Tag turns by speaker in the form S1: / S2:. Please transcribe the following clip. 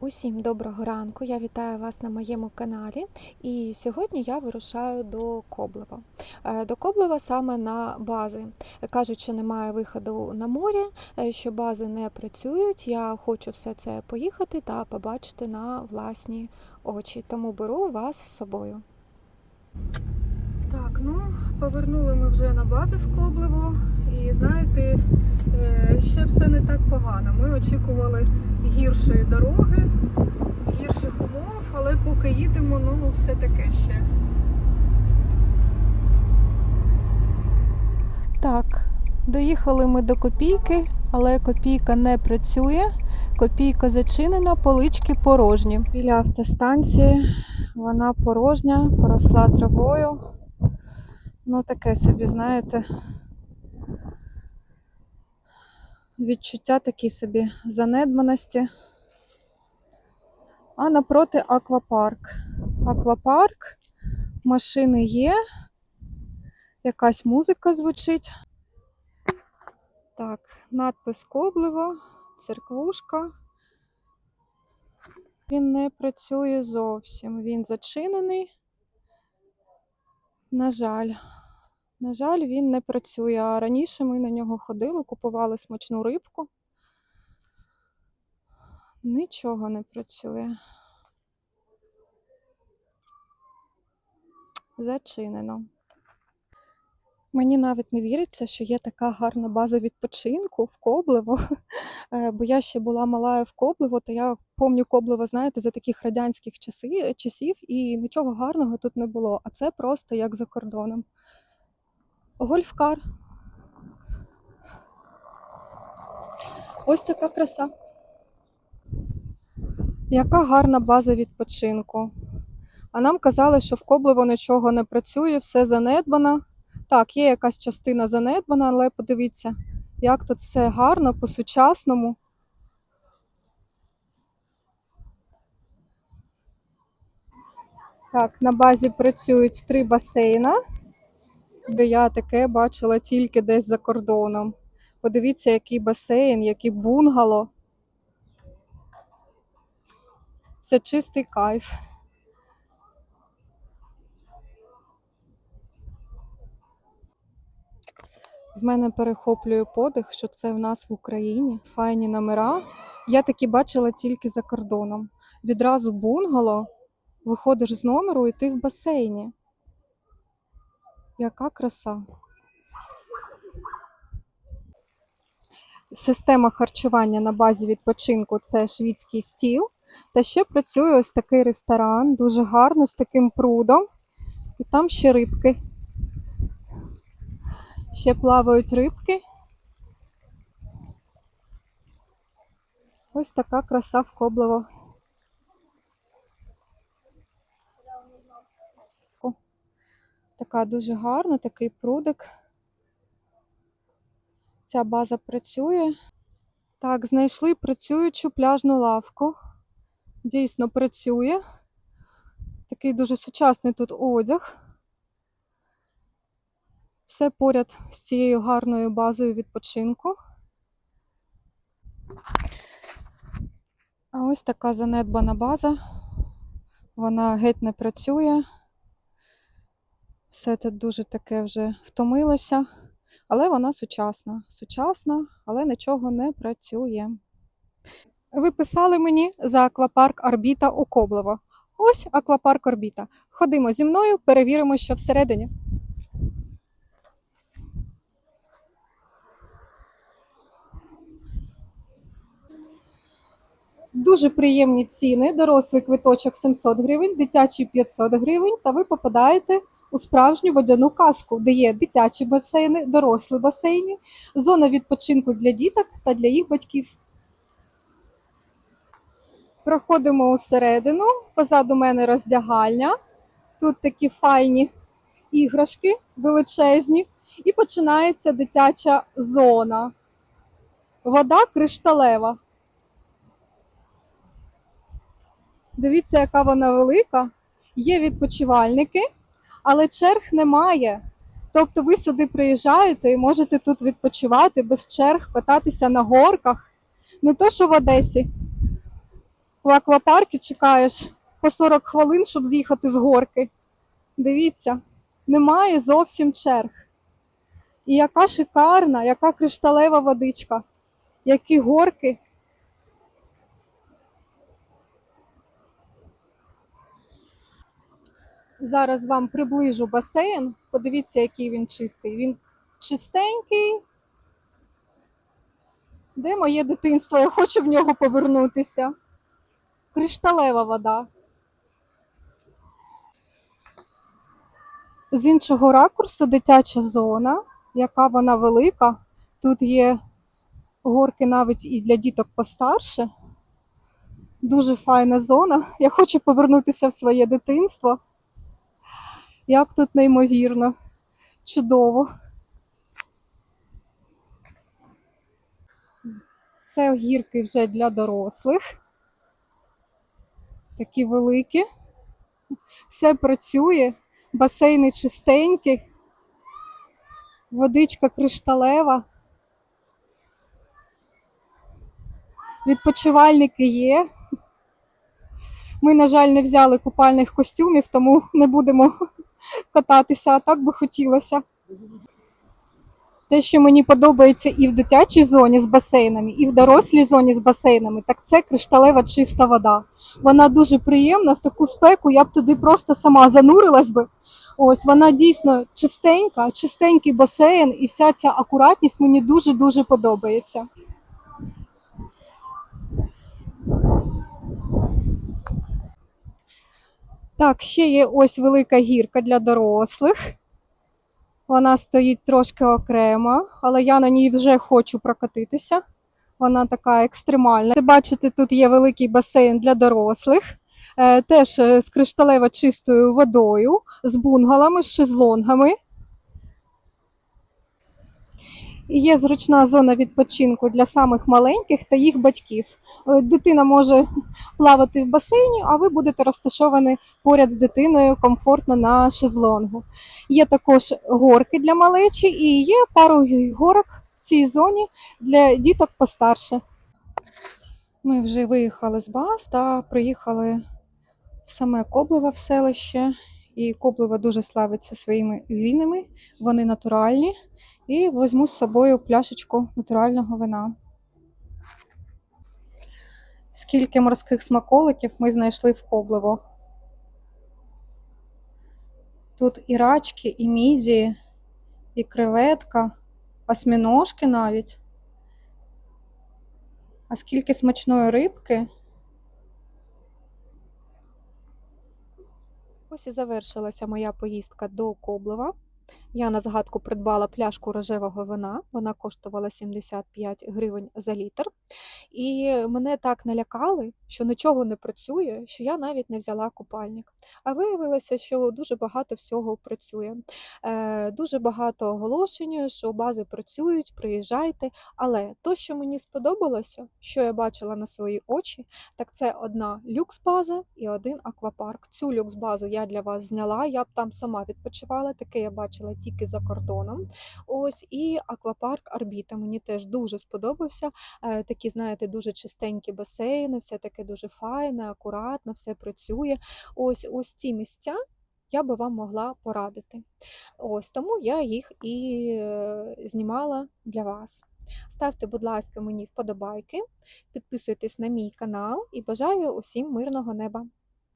S1: Усім доброго ранку! Я вітаю вас на моєму каналі. І сьогодні я вирушаю до Коблева. Е, До Коблева саме на бази. Кажуть, що немає виходу на море, е, що бази не працюють. Я хочу все це поїхати та побачити на власні очі. Тому беру вас з собою. Так, ну повернули ми вже на бази в Коблево. І знаєте, е, ще все не так погано. Ми очікували гіршої дороги, гірших умов, але поки їдемо, ну все таке ще. Так, доїхали ми до копійки, але копійка не працює. Копійка зачинена, полички порожні. Біля автостанції вона порожня, поросла травою. Ну, таке собі, знаєте. Відчуття такі собі занедбаності. А напроти аквапарк. Аквапарк, машини є, якась музика звучить. Так, надпис Коблево, церквушка. Він не працює зовсім. Він зачинений. На жаль. На жаль, він не працює. А раніше ми на нього ходили, купували смачну рибку. Нічого не працює. Зачинено. Мені навіть не віриться, що є така гарна база відпочинку в Коблево. Е, Бо я ще була мала в Коблево, то я пам'ятаю Коблево, знаєте, за таких радянських часів, і нічого гарного тут не було. А це просто як за кордоном. Гольфкар. Ось така краса. Яка гарна база відпочинку. А нам казали, що в Коблево нічого не працює, все занедбано. Так, є якась частина занедбана, але подивіться, як тут все гарно, по-сучасному. Так, на базі працюють три басейна де я таке бачила тільки десь за кордоном. Подивіться, який басейн, який бунгало. Це чистий кайф. В мене перехоплює подих, що це в нас в Україні. Файні номера. Я такі бачила тільки за кордоном. Відразу бунгало, виходиш з номеру і ти в басейні. Яка краса. Система харчування на базі відпочинку це шведський стіл. Та ще працює ось такий ресторан, дуже гарно, з таким прудом. І там ще рибки. Ще плавають рибки. Ось така краса в Коблево. Така дуже гарна, такий прудик. Ця база працює. Так, знайшли працюючу пляжну лавку. Дійсно працює. Такий дуже сучасний тут одяг. Все поряд з цією гарною базою відпочинку. А ось така занедбана база. Вона геть не працює. Все тут дуже таке вже втомилося, але вона сучасна. Сучасна, але нічого не працює. Ви писали мені за аквапарк Орбіта у Коблево. Ось аквапарк Орбіта. Ходимо зі мною, перевіримо, що всередині. Дуже приємні ціни. Дорослий квиточок 700 гривень, дитячий 500 гривень, та ви попадаєте у справжню водяну казку, де є дитячі басейни, дорослі басейни, зона відпочинку для діток та для їх батьків. Проходимо усередину. Позаду мене роздягальня. Тут такі файні іграшки величезні. І починається дитяча зона. Вода кришталева. Дивіться, яка вона велика. Є відпочивальники, але черг немає. Тобто ви сюди приїжджаєте і можете тут відпочивати без черг, кататися на горках. Не то, що в Одесі. у аквапарку чекаєш по 40 хвилин, щоб з'їхати з горки. Дивіться, немає зовсім черг. І яка шикарна, яка кришталева водичка, які горки. Зараз вам приближу басейн. Подивіться, який він чистий. Він чистенький. Де моє дитинство? Я хочу в нього повернутися. Кришталева вода. З іншого ракурсу дитяча зона, яка вона велика. Тут є горки навіть і для діток постарше. Дуже файна зона. Я хочу повернутися в своє дитинство. Як тут неймовірно, чудово. Це гірки вже для дорослих. Такі великі. Все працює, басейни чистенькі, водичка кришталева. Відпочивальники є. Ми, на жаль, не взяли купальних костюмів, тому не будемо кататися, а так би хотілося. Те, що мені подобається і в дитячій зоні з басейнами, і в дорослій зоні з басейнами, так це кришталева чиста вода. Вона дуже приємна в таку спеку, я б туди просто сама занурилась би. Ось вона дійсно чистенька, чистенький басейн, і вся ця акуратність мені дуже-дуже подобається. Так, ще є ось велика гірка для дорослих. Вона стоїть трошки окремо, але я на ній вже хочу прокатитися. Вона така екстремальна. Ви бачите, тут є великий басейн для дорослих, е, теж е, з кришталево чистою водою, з бунгалами, з шезлонгами. І є зручна зона відпочинку для самих маленьких та їх батьків. Е, Дитина може плавати в басейні, а ви будете розташовані поряд з дитиною комфортно на шезлонгу. Є також горки для малечі і є пару горок в цій зоні для діток постарше. Ми вже виїхали з баз та приїхали в саме Коблево в селище. І Коблево дуже славиться своїми вінами, вони натуральні. І візьму з собою пляшечку натурального вина. Скільки морських смаколиків ми знайшли в Коблево. Тут і рачки, і мідії, і креветка, осьміножки навіть. А скільки смачної рибки. Ось і завершилася моя поїздка до Коблева. Я на згадку придбала пляшку рожевого вина. Вона коштувала 75 гривень за літр. І мене так налякали, що нічого не працює, що я навіть не взяла купальник. А виявилося, що дуже багато всього працює. Е, дуже багато оголошень, що бази працюють, приїжджайте. Але то, що мені сподобалося, що я бачила на свої очі, так це одна люкс-база і один аквапарк. Цю люкс-базу я для вас зняла. Я б там сама відпочивала. Таке я бачила тільки за кордоном. Ось і аквапарк Арбіта. Мені теж дуже сподобався. Е, Такі, знаєте, дуже чистенькі басейни, все таке дуже файне, акуратно, все працює. Ось ось ці місця. Я би вам могла порадити. Ось тому я їх і е, знімала для вас. Ставте, будь ласка, мені вподобайки, підписуйтесь на мій канал і бажаю усім мирного неба.